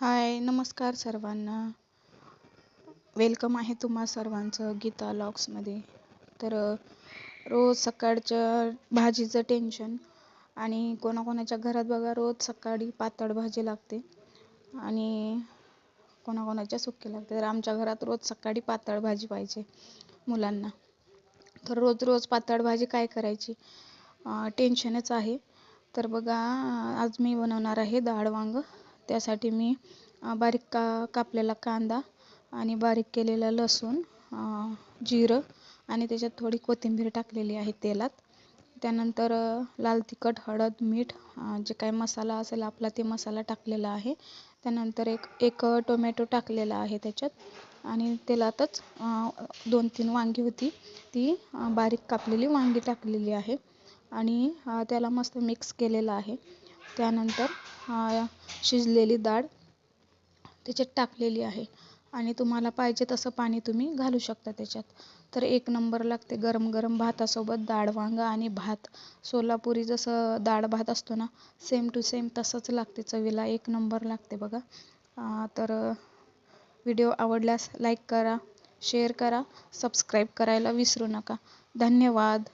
हाय नमस्कार सर्वांना. वेलकम आहे तुम्हा सर्वांचं गीता लॉक्समध्ये तर रोज सकाळच्या भाजीचं टेन्शन आणि कोणाकोणाच्या घरात बघा रोज सकाळी पातळ भाजी लागते आणि कोणाकोणाच्या सुकी लागते. तर आमच्या घरात रोज सकाळी पातळ भाजी पाहिजे मुलांना. तर रोज रोज पातळ भाजी काय करायची? टेन्शनच आहे. तर बघा आज मी बनवणार आहे डाळ वांग. त्यासाठी मी बारीक का कापलेला कांदा आणि बारीक केलेलं लसूण जिरं आणि त्याच्यात थोडी कोथिंबीर टाकलेली आहे तेलात. त्यानंतर लाल तिखट हळद मीठ जे काय मसाला असेल आपला ते मसाला टाकलेला आहे. त्यानंतर एक एक टोमॅटो टाकलेला आहे त्याच्यात आणि तेलातच दोन तीन वांगी होती. ती बारीक कापलेली वांगी टाकलेली आहे आणि त्याला मस्त मिक्स केलेलं आहे. त्यानंतर हा शिजलेली डाळ त्याच्यात टाकलेली आहे. आणि तुम्हाला पाहिजे तसं पाणी तुम्ही घालू शकता त्याच्यात. तर एक नंबर लागते गरम गरम भातासोबत डाळ वांगा आणि भात. सोलापुरी जसं डाळ भात असतो ना सेम टू सेम तसंच लागते चवीला एक नंबर लागते बघा. तर व्हिडिओ आवडल्यास लाईक करा शेअर करा सबस्क्राईब करायला विसरू नका. धन्यवाद.